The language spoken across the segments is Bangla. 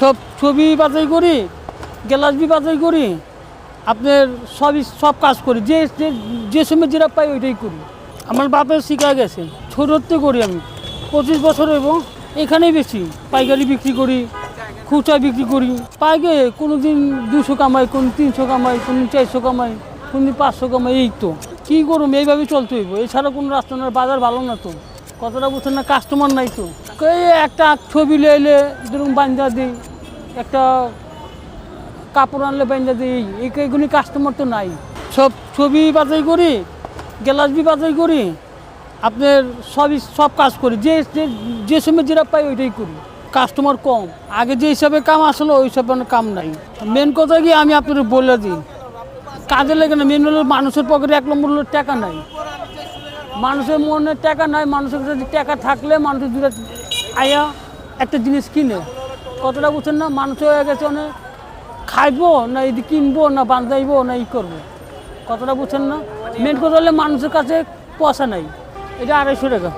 সব ছবি বাছাই করি গ্লাস বি করি, আপনার সবই সব কাজ করি, যে যে- সময় যেটা পাই ওইটাই করি। আমার বাপের শিখা গেছে, ছোটোতে করি আমি, পঁচিশ বছর হইব, এখানেই বেশি, পাইকারি বিক্রি করি, খুচরা বিক্রি করি। পাইকে কোনো দিন দুশো কামাই কোন তিনশো কামাই কোন চারশো কামাই কোন দিন পাঁচশো কামাই, এই তো। কী করুম এইভাবে চলতে হইব, এছাড়া কোনো রাস্তা না, বাজার ভালো না তো। কতটা বুঝছেন না কাস্টমার নাই তো। একটা ছবি এলে ধরুন বান্ধা দিই, একটা কাপড় আনলে বান্ধা দিই, এই এগুলি কাস্টমার তো নাই। সব ছবি বাছাই করি গ্লাস বি বাছাই করি, আপনার সবই সব কাজ করি, যে যে- সময় যেটা পাই ওইটাই করি। কাস্টমার কম, আগে যে হিসাবে কাম আসলো ওই হিসাবে কাম নাই। মেন কথা কি আমি আপনাদের বলে দিই কাজে লেগে না মেন হলো মানুষের পকেটে এক নম্বর হলো টাকা নাই। মানুষের মনে টাকা নাই, মানুষের কাছে টাকা থাকলে মানুষের দুটো আয়া একটা জিনিস কিনে। কতটা বুঝছেন না? মানুষ হয়ে গেছে অনেক খাইবো না এদি কিনবো না বান্ধাইবো না ই করব। কতটা বুঝছেন না? মেন কথা হলে মানুষের কাছে পয়সা নাই। এটা আড়াইশো টাকা।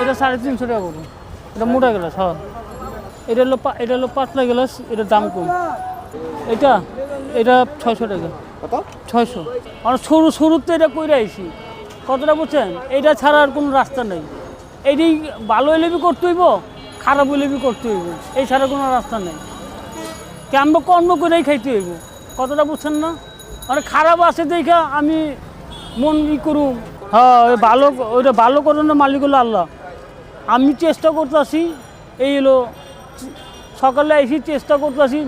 এটা সাড়ে তিনশো টাকা পড়বে এটা মোটা গ্লাস হ্যাঁ। এটা হলো এটা হলো পাতলা গ্লাস এটার দাম কম। এটা এটা ছয়শো টাকা। কত? ছয়শো। আর সরু সরুতে এটা কইরা আইছি। কতটা বুঝছেন? এটা ছাড়া আর কোনো রাস্তা নেই। এটি ভালো হইলে বি করতে হইব খারাপ হইলে বি করতে হইব। এই ছাড়া কোনো রাস্তা নেই। কেমন কর্ম করেই খাইতে হইব। কতটা বুঝছেন না? মানে খারাপ আছে দেখা আমি মন ই করুম হ্যাঁ ওই ভালো ওইটা ভালো না মালিক হলো আল্লাহ। আমি চেষ্টা করতেছি এই হলো সকালে এসে চেষ্টা করতেছি।